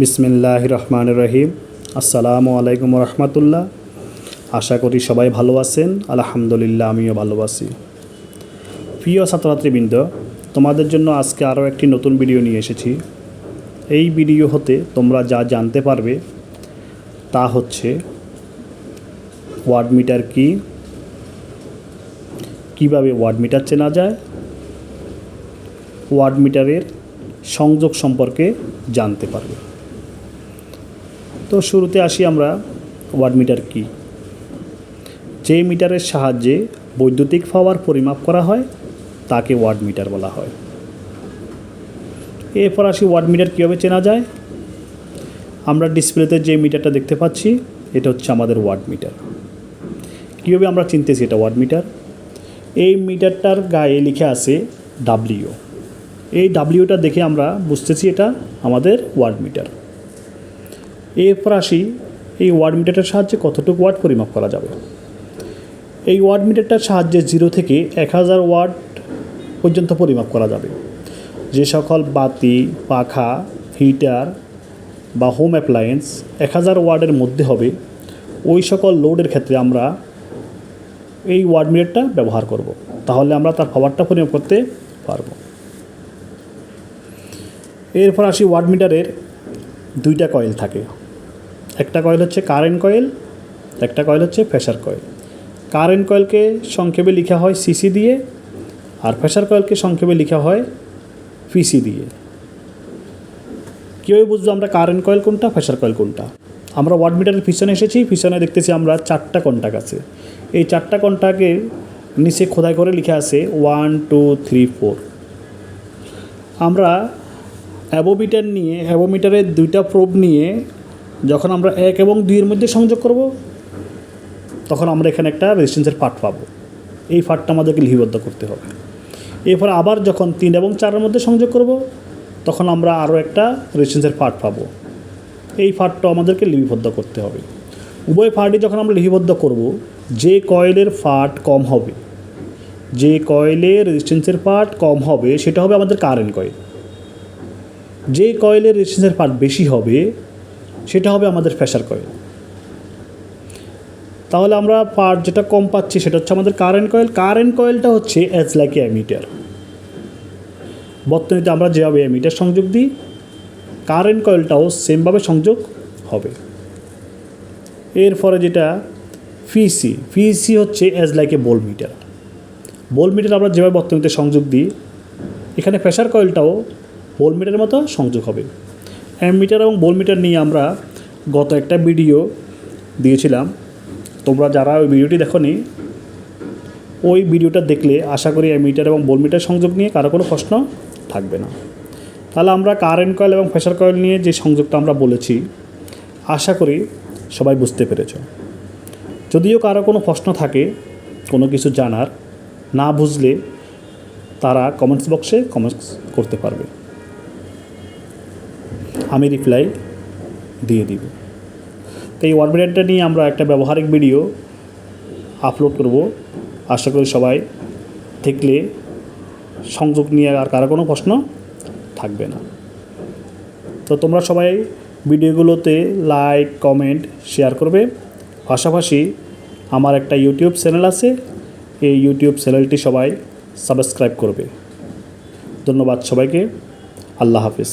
বিসমিল্লাহ রহমান রহিম আসসালামু আলাইকুম রহমতুল্লাহ। আশা করি সবাই ভালো আছেন। আলহামদুলিল্লাহ, আমিও ভালো আছি। প্রিয় ছাত্রছাত্রীবৃন্দ, তোমাদের জন্য আজকে আরও একটি নতুন ভিডিও নিয়ে এসেছি। এই ভিডিও হতে তোমরা যা জানতে পারবে তা হচ্ছে ওয়ার্ড মিটার কি, কীভাবে ওয়ার্ড মিটার চেনা যায় ওয়ার্ড মিটারের সংযোগ সম্পর্কে জানতে পারবে। তো শুরুতে আসি আমরা ওয়ার্ড মিটার কি? যে মিটারের সাহায্যে বৈদ্যুতিক পাওয়ার পরিমাপ করা হয়, তাকে ওয়ার্ড মিটার বলা হয়। এরপর আসি ওয়ার্ড মিটার কীভাবে চেনা যায়? আমরা ডিসপ্লেতে যে মিটারটা দেখতে পাচ্ছি, এটা হচ্ছে আমাদের ওয়ার্ড মিটার। কীভাবে আমরা চিনতেছি এটা ওয়ার্ড মিটার? এই মিটারটার গায়ে লিখে আছে ডাব্লিউ এই ডাব্লিউটা দেখে আমরা বুঝতেছি এটা আমাদের ওয়ার্ড মিটার। এরপর আসি, এই ওয়ার্ড মিটারটার সাহায্যে কতটুকু ওয়ার্ড পরিমাপ করা যাবে? এই ওয়ার্ড মিটারটার সাহায্যে জিরো থেকে এক হাজার ওয়ার্ড পর্যন্ত পরিমাপ করা যাবে। যে সকল বাতি, পাখা, হিটার বা হোম অ্যাপ্লায়েন্স এক হাজার ওয়ার্ডের মধ্যে হবে, ওই সকল লোডের ক্ষেত্রে আমরা এই ওয়ার্ড মিটারটা ব্যবহার করব। তাহলে আমরা তার পাওয়ারটা পরিমাপ করতে পারব। এরপর আসি ওয়ার্ড মিটারের দুইটা কয়েল থাকে। একটা কয়েল হচ্ছে কারেন্ট কয়েল, একটা কয়েল হচ্ছে প্রেশার কয়েল। কারেন্ট কয়েলকে সংক্ষেপে লেখা হয় সিসি দিয়ে, আর প্রেশার কয়েলকে সংক্ষেপে লেখা হয় পিসি দিয়ে। কীভাবে বুঝব আমরা কারেন্ট কয়েল কোনটা প্রেশার কয়েল কোনটা? আমরা ওয়ার্ড মিটারের পিছনে এসেছি, পিছনে দেখতেছি আমরা চারটা কন্টাক্ট আছে। এই চারটা কন্টাক্টের নিচে খোদাই করে লিখে আছে ওয়ান, টু, থ্রি, ফোর। আমরা অ্যাবোমিটার নিয়ে অ্যাবোমিটারের দুইটা প্রোব নিয়ে যখন আমরা এক এবং দুইয়ের মধ্যে সংযোগ করব, তখন আমরা এখানে একটা রেজিস্ট্যান্সের পার্ট পাবো। এই পার্টটা আমাদেরকে লিপিবদ্ধ করতে হবে। এরপর আবার যখন তিন এবং চারের মধ্যে সংযোগ করব, তখন আমরা আরও একটা রেজিস্ট্যান্সের পার্ট পাবো। এই পার্টটা আমাদেরকে লিপিবদ্ধ করতে হবে। উভয় পার্টই যখন আমরা লিপিবদ্ধ করব, যে কয়েলের ফাট কম হবে, যে কয়েলের রেজিস্ট্যান্সের পার্ট কম হবে, সেটা হবে আমাদের কারেন্ট কয়েল যে কয়েলের রেজিস্ট্যান্সের পার্ট বেশি হবে সেটা হবে আমাদের প্রেশার কয়েল তাহলে আমরা পার্ট যেটা কম পাচ্ছি সেটা হচ্ছে আমাদের কারেন্ট কয়েল কারেন্ট কয়েলটা হচ্ছে অ্যাজ লাইক অ্যামিটার বর্তমানে আমরা যেভাবে অ্যামিটার সংযোগ দিই কারেন্ট কয়েলটাও সেমভাবে সংযোগ হবে। এরপরে যেটা ফিসি ফিসি হচ্ছে অ্যাজ লাইক এ বোল মিটার বোল মিটার আমরা যেভাবে বর্তমানে সংযোগ দিই, এখানে প্রেশার কয়েলটাও বোল মিটারের মতো সংযোগ হবে। অ্যামিটার এবং বোল মিটার নিয়ে আমরা গত একটা ভিডিও দিয়েছিলাম। তোমরা যারা ওই ভিডিওটি দেখো ওই ভিডিওটা দেখলে আশা করি অ্যামিটার এবং বোল মিটার সংযোগ নিয়ে কারও কোনো প্রশ্ন থাকবে না। তাহলে আমরা কারেন্ট কয়েল এবং প্রেশার কয়েল নিয়ে যে সংযোগটা আমরা বলেছি, আশা করি সবাই বুঝতে পেরেছ। যদিও কারও কোনো প্রশ্ন থাকে, কোনো কিছু জানার, না বুঝলে তারা কমেন্টস বক্সে কমেন্টস করতে পারবে। আমি রিপ্লাই দিয়ে দিব। তো এই ওয়ার্ডমিটারটা নিয়ে আমরা একটা ব্যবহারিক ভিডিও আপলোড করব। আশা করি সবাই দেখলে সংযোগ নিয়ে আর কারও কোনো প্রশ্ন থাকবে না। তো তোমরা সবাই ভিডিওগুলোতে লাইক কমেন্ট শেয়ার করবে। পাশাপাশি আমার একটা ইউটিউব চ্যানেল আছে। এই ইউটিউব চ্যানেলটি সবাই সাবস্ক্রাইব করবে। ধন্যবাদ সবাইকে। আল্লাহ হাফিজ।